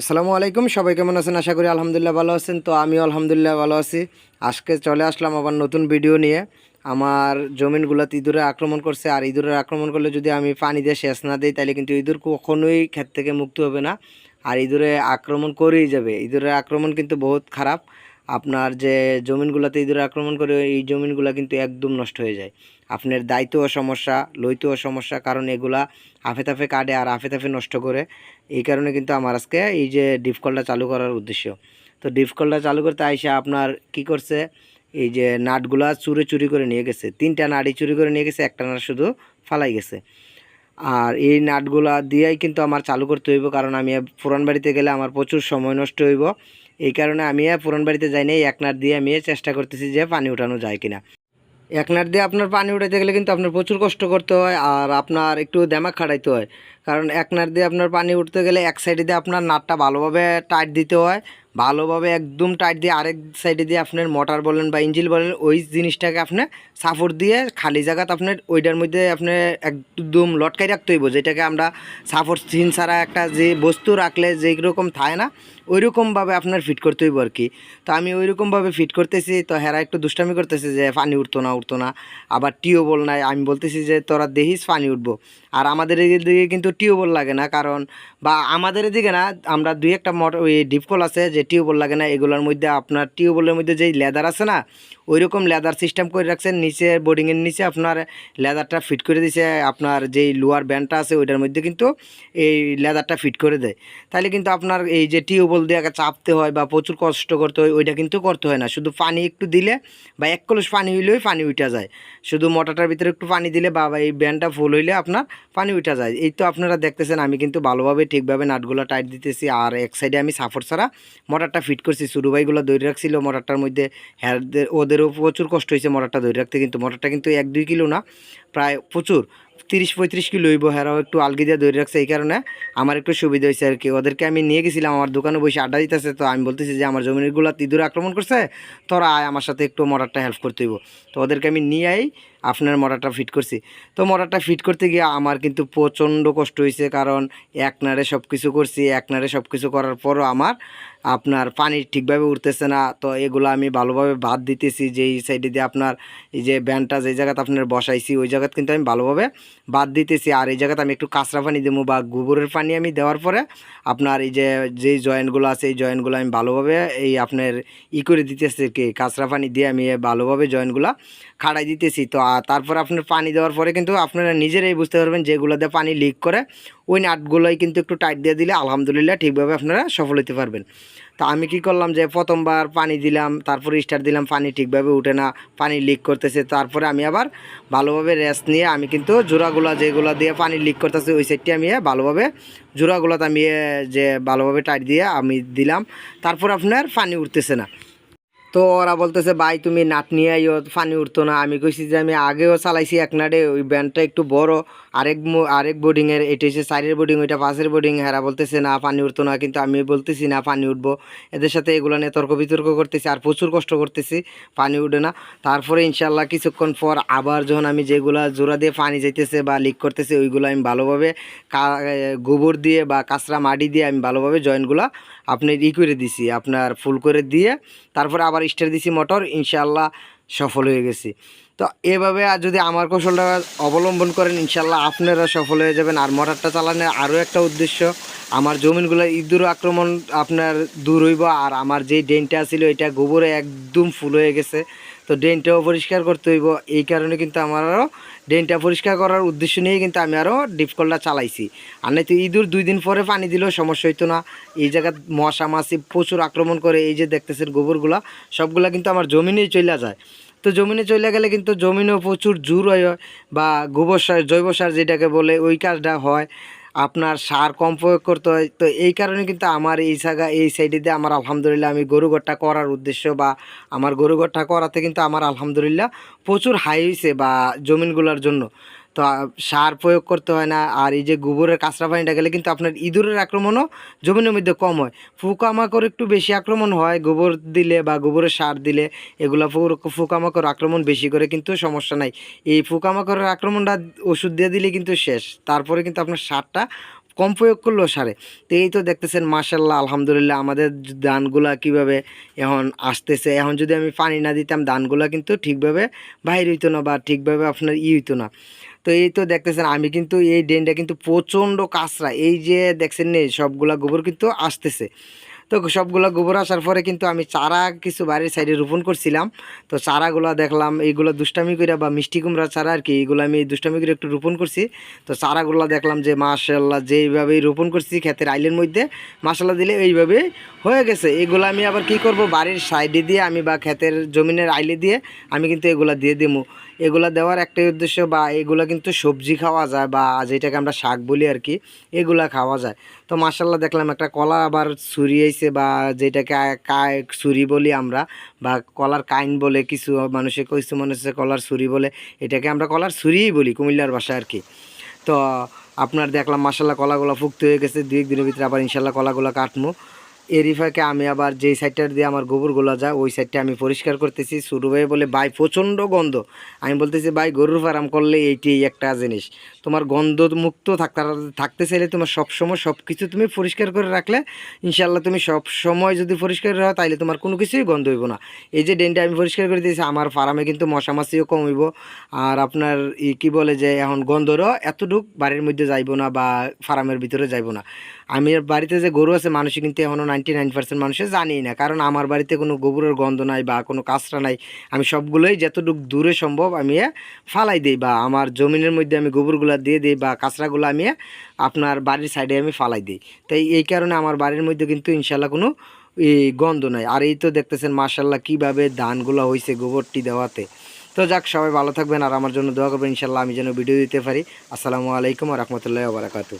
আসসালামু আলাইকুম, সবাই কেমন আছেন? আশা করি আলহামদুলিল্লাহ ভালো আছেন। তো আমিও আলহামদুলিল্লাহ ভালো আছি। আজকে চলে আসলাম আবার নতুন ভিডিও নিয়ে। আমার জমিনগুলোতে ইঁদুরে আক্রমণ করছে, আর ইঁদুরের আক্রমণ করলে যদি আমি পানি দিয়ে শেষ না দিই, তাহলে কিন্তু ইঁদুর কখনোই ক্ষেত থেকে মুক্ত হবে না। আর ইঁদুরে আক্রমণ করেই যাবে। ইঁদুরের আক্রমণ কিন্তু বহুত খারাপ। আপনার যে জমিনগুলোতে ইঁদুরে আক্রমণ করে, এই জমিনগুলো কিন্তু একদম নষ্ট হয়ে যায়। আপনার দায়িত্বও সমস্যা, লইতেও সমস্যা, কারণ এগুলা আফে তাফে কাটে আর আফে তাফে নষ্ট করে। এই কারণে কিন্তু আমার আজকে এই যে ডিপ কলটা চালু করার উদ্দেশ্য। তো ডিপ কলটা চালু করতে আইসা আপনার কি করছে? এই যে নাটগুলা চুরে চুরি করে নিয়ে গেছে। তিনটা নাটই চুরি করে নিয়ে গেছে, একটা নাট শুধু ফালাই গেছে। আর এই নাটগুলা দিয়েই কিন্তু আমার চালু করতে হইব, কারণ আমি পুরান বাড়িতে গেলে আমার প্রচুর সময় নষ্ট হইব। এই কারণে আমি পুরান বাড়িতে যাই নাই, এক নাট দিয়ে আমি চেষ্টা করতেছি যে পানি উঠানো যায় কিনা। এক নাট দিয়ে আপনার পানি উঠাইতে গেলে কিন্তু আপনার প্রচুর কষ্ট করতে হয় আর আপনার একটু দেমাক খাটাইতে হয়। কারণ এক নাট দিয়ে আপনার পানি উঠতে গেলে এক সাইডে দিয়ে আপনার নাটটা ভালোভাবে টাইট দিতে হয়। ভালোভাবে একদম টাইট দিয়ে আরেক সাইডে দিয়ে আপনার মোটর বলেন বা ইঞ্জিল বলেন, ওই জিনিসটাকে আপনি সাপোর্ট দিয়ে খালি জায়গাতে আপনার ওইটার মধ্যে আপনি একদম লটকাই রাখতে হইব, যেটাকে আমরা সাপোর্ট সিন ছাড়া একটা যে বস্তু রাখলে যেই রকম থাকে না ওই রকমভাবে আপনার ফিট করতে হইব আর কি তো আমি ওই রকমভাবে ফিট করতেছি, তো হেরা একটু দুষ্টামি করতেছে যে পানি উঠতো না উঠতো না। আবার টিউবওয়েল নাই, আমি বলতেছি যে তোরা দেখিস পানি উঠবো। আর আমাদের এদিকে কিন্তু টিউবওয়েল লাগে না, কারণ বা আমাদের এদিকে না, আমরা দুই একটা মোটর ওই ডিপকল আছে যে টিউবওয়েল লাগে না, এগুলোর মধ্যে আপনার টিউবওয়েলের মধ্যে যেই লেদার আছে না ওই রকম লেদার সিস্টেম করে রাখছেন, নিচে বোর্ডিংয়ের নিচে আপনার লেদারটা ফিট করে দিছে, আপনার যেই লোয়ার ব্যান্ডটা আছে ওইটার মধ্যে কিন্তু এই লেদারটা ফিট করে দেয়। তাহলে কিন্তু আপনার এই যে টিউবওয়েল দিয়ে চাপতে হয় বা প্রচুর কষ্ট করতে হয়, ওইটা কিন্তু করতে হয় না। শুধু পানি একটু দিলে বা এক কলস পানি হইলেই পানি উঠা যায়। শুধু মোটরটার ভিতরে একটু পানি দিলে বা এই ব্যান্ডটা ফুল হইলে আপনার পানি উঠা যায়। এই তো আপনারা দেখতেছেন, আমি কিন্তু ভালোভাবে ঠিকভাবে নাটগুলো টাইট দিতেছি আর এক সাইডে আমি সাফর ছাড়া মোটরটা ফিট করছি। সুরু ভাইগুলো দৌড়ে রাখছিল মোটরটার মধ্যে হ্যারদের ওদেরও প্রচুর কষ্ট হয়েছে মোটরটা ধরে রাখতে, কিন্তু মোটরটা কিন্তু এক দুই কিলো না, প্রায় প্রচুর। তিরিশ পঁয়ত্রিশ কিলো হইব, হেরাও একটু আলগি দিয়ে ধরে রাখছে, এই কারণে আমার একটু সুবিধা হয়েছে আর কি। ওদেরকে আমি নিয়ে গেছিলাম, আমার দোকানে বসে আড্ডা দিতেছে, তো আমি বলতেছি যে আমার জমিনগুলো তিদুর আক্রমণ করছে, তোরা আয়, আমার সাথে একটু মোটরটা হেল্প করতে হইব। তো ওদেরকে আমি নিয়ে আই, আপনার মোটরটা ফিট করছি। তো মোটরটা ফিট করতে গিয়ে আমার কিন্তু প্রচণ্ড কষ্ট হয়েছে কারণ এক নাড়ে সব কিছু করছি, এক নাড়ে সব কিছু করার পরও আমার আপনার পানি ঠিকভাবে উঠতেছে না, তো এগুলো আমি ভালোভাবে বাদ দিতেছি, যেই সাইডে দিয়ে আপনার এই যে ব্যান্ডটা যেই জায়গাতে আপনার বসাইছি, ওই জায়গাতে কিন্তু আমি ভালোভাবে বাদ দিতেছি। আর এই জায়গাতে আমি একটু কাঁচরা পানি দেবো বা গোবরের পানি আমি দেওয়ার পরে আপনার এই যে, যেই জয়েন্টগুলো আছে, এই জয়েন্টগুলো আমি ভালোভাবে এই আপনার ই করে দিতেছি কি। কাঁচরা পানি দিয়ে আমি ভালোভাবে জয়েন্টগুলো খাড়াই দিতেছি। তো তারপর আপনার পানি দেওয়ার পরে কিন্তু আপনারা নিজেরাই বুঝতে পারবেন যেগুলোতে পানি লিক করে ওই নাটগুলোই কিন্তু একটু টাইট দিয়ে দিলে আলহামদুলিল্লাহ ঠিকভাবে আপনারা সফল হতে পারবেন। তো আমি কি করলাম যে প্রথমবার পানি দিলাম, তারপরে স্টার দিলাম, পানি ঠিকভাবে উঠে না, পানি লিক করতেছে, তারপরে আমি আবার ভালোভাবে রেস্ট নিয়ে আমি কিন্তু জোড়াগুলো যেগুলো দিয়ে পানি লিক করতেছে, ওই সাইডটি আমি ভালোভাবে জোড়াগুলোতে আমি যে ভালোভাবে টাইট দিয়ে আমি দিলাম, তারপর আপনার পানি উঠতেছে না। তো ওরা বলতেছে, ভাই, তুমি নাট নিয়ে আইও পানি উঠতো না। আমি কইছি যে, আমি আগেও চালাইছি এক নাটে ওই ব্যান্ডটা একটু বড়। আরেক আরেক বোর্ডিংয়ের এটা হচ্ছে সাইডের বোর্ডিং ওইটা পাশের বোর্ডিং হেরা বলতেছে, না, পানি উঠতো না। কিন্তু আমি বলতেছি, না, পানি উঠবো। এদের সাথে এগুলো নিয়ে তর্ক বিতর্ক করতেছি, আর প্রচুর কষ্ট করতেছি, পানি উঠে না। তারপরে ইনশাল্লাহ কিছুক্ষণ পর আবার যখন আমি যেগুলা জোড়া দিয়ে পানি যাইতেছে বা লিক করতেছে, ওইগুলো আমি ভালোভাবে গোবর দিয়ে বা কাঁচরা মাটি দিয়ে আমি ভালোভাবে জয়েন্টগুলো আপনি ই করে দিছি, আপনার ফুল করে দিয়ে। তারপরে আবার স্টার দিছি মোটর ইনশাল্লাহ সফল হয়ে গেছি। তো এভাবে আর যদি আমার কৌশলটা অবলম্বন করেন ইনশাল্লাহ আপনারা সফল হয়ে যাবেন। আর মোটরটা চালানোর আরও একটা উদ্দেশ্য, আমার জমিনগুলো ইঁদুর আক্রমণ আপনার দূর হইব, আর আমার যেই ড্রেনটা ছিল, এটা গোবরে একদম ফুল হয়ে গেছে। তো ড্রেনটাও পরিষ্কার করতে হইব। এই কারণে কিন্তু আমার আরও ড্রেনটা পরিষ্কার করার উদ্দেশ্য নিয়ে কিন্তু আমি আরও ডিপকলটা চালাইছি। আর নয়তো ইঁদুর দুই দিন পরে পানি দিলেও সমস্যা হইতো না। এই জায়গা মশা মাছি প্রচুর আক্রমণ করে, এই যে দেখতেছেন গোবরগুলা, সবগুলা কিন্তু আমার জমিনেই চলে যায়। তো জমিনে চলে গেলে কিন্তু জমিনেও প্রচুর জোর হয় বা গোবর সার, জৈব সার যেটাকে বলে, ওই কাজটা হয়। আপনার সার কম প্রয়োগ করতে হয়। তো এই কারণে কিন্তু আমার এই জায়গা, এই সাইডে দিয়ে আমার আলহামদুলিল্লাহ আমি গরু ঘরটা করার উদ্দেশ্য বা আমার গরু ঘরটা করাতে কিন্তু আমার আলহামদুলিল্লাহ প্রচুর হাই হয়েছে বা জমিনগুলোর জন্য। তো সার প্রয়োগ করতে হয় না। আর এই যে গোবরের কাঁচরা পানিটা গেলে কিন্তু আপনার ইঁদুরের আক্রমণও জমিনের মধ্যে কম হয়। পোকামাকড় একটু বেশি আক্রমণ হয়, গোবর দিলে বা গোবরের সার দিলে এগুলো পোকামাকড় আক্রমণ বেশি করে কিন্তু সমস্যা নাই। এই পোকামাকড়ের আক্রমণটা ওষুধ দিয়ে দিলে কিন্তু শেষ। তারপরে কিন্তু আপনার সারটা কম প্রয়োগ করলেও সারে। তো এই তো দেখতেছেন মাসাল্লাহ আলহামদুলিল্লাহ, আমাদের ধানগুলা কীভাবে এখন আসতেছে। এখন যদি আমি পানি না দিতাম, ধানগুলা কিন্তু ঠিকভাবে বাইর হইতো না বা ঠিকভাবে আপনার ই হইতো না। তো এই তো দেখতেছেন, আমি কিন্তু এই ড্রেনটা কিন্তু প্রচণ্ড কাঁচরা। এই যে দেখছেন নেই সবগুলা গোবর কিন্তু আসতেছে। তো সবগুলো গোবর আসার পরে কিন্তু আমি চারা কিছু বাড়ির সাইডে রোপণ করছিলাম। তো চারাগুলো দেখলাম, এইগুলো দুষ্টামি করে বা মিষ্টি কুমড়া চারা আর কি, এইগুলো আমি দুষ্টামি করে একটু রোপণ করছি। তো চারাগুলো দেখলাম যে মাশাল্লাহ যেইভাবেই রোপণ করছি ক্ষেতের আইলের মধ্যে মাসাল্লাহ দিলে এইভাবেই হয়ে গেছে। এগুলো আমি আবার কি করব? বাড়ির সাইডে দিয়ে আমি বা ক্ষেতের জমিনের আইলে দিয়ে আমি কিন্তু এগুলা দিয়ে দেবো এগুলা দেওয়ার একটাই উদ্দেশ্য বা এগুলা কিন্তু সবজি খাওয়া যায় বা যেটাকে আমরা শাক বলি আর কি, এগুলা খাওয়া যায়। তো মাসাল্লাহ দেখলাম একটা কলা আবার ছুরিয়েছে বা যেটাকে কায়, ছুরি বলি আমরা বা কলার কাইন বলে কিছু মানুষে কিছু মানুষে কলার ছুরি বলে, এটাকে আমরা কলার ছুরিই বলি কুমিল্লার ভাষায় আর কি। তো আপনার দেখলাম মাসাল্লাহ কলাগুলো ফুক্ত হয়ে গেছে, দুই একদিনের ভিতরে আবার ইনশাল্লাহ কলাগুলো কাটবো এরই ফাঁকে আমি আবার যেই সাইডটা দিয়ে আমার গোবরগুলো যায়, ওই সাইডটা আমি পরিষ্কার করতেছি। শুরু ভাই বলে, ভাই, প্রচণ্ড গন্ধ। আমি বলতেছি, ভাই, গরুর ফার্ম করলে এইটি একটা জিনিস। তোমার গন্ধ মুক্ত থাকতে থাকতে চাইলে তোমার সবসময় সব কিছু তুমি পরিষ্কার করে রাখলে ইনশাল্লাহ তুমি সব সময় যদি পরিষ্কার রাখো তাইলে তোমার কোনো কিছুই গন্ধ হইব না। এই যে ডেনটা আমি পরিষ্কার করে দিয়েছি, আমার ফার্মে কিন্তু মশা মাছিও কমিব আর আপনার কি বলে যে, এখন গন্ধরও এতটুক বাড়ির মধ্যে যাইব না বা ফার্মের ভিতরে যাইব না। আমি বাড়িতে যে গরু আছে মানুষ কিন্তু এখনও নাইনটি নাইন পার্সেন্ট মানুষে জানেই না। কারণ আমার বাড়িতে কোনো গোবরের গন্ধ নাই বা কোনো কাঁচরা নাই। আমি সবগুলোই যতটুকু দূরে সম্ভব আমি ফালাই দিই বা আমার জমিনের মধ্যে আমি গোবরগুলো দিয়ে দিই বা কাঁচরাগুলো আমি আপনার বাড়ির সাইডে আমি ফালাই দিই। তাই এই কারণে আমার বাড়ির মধ্যে কিন্তু ইনশাল্লাহ কোনো এই গন্ধ নাই। আর এই তো দেখতেছেন মার্শাল্লাহ কীভাবে ধানগুলো হয়েছে গোবরটি দেওয়াতে। তো যাক, সবাই ভালো থাকবেন আর আমার জন্য দোয়া করবেন। ইনশাল্লাহ আমি যেন ভিডিও দিতে পারি। আসসালামু আলাইকুম রহমতুল্লাহ বারাকাতু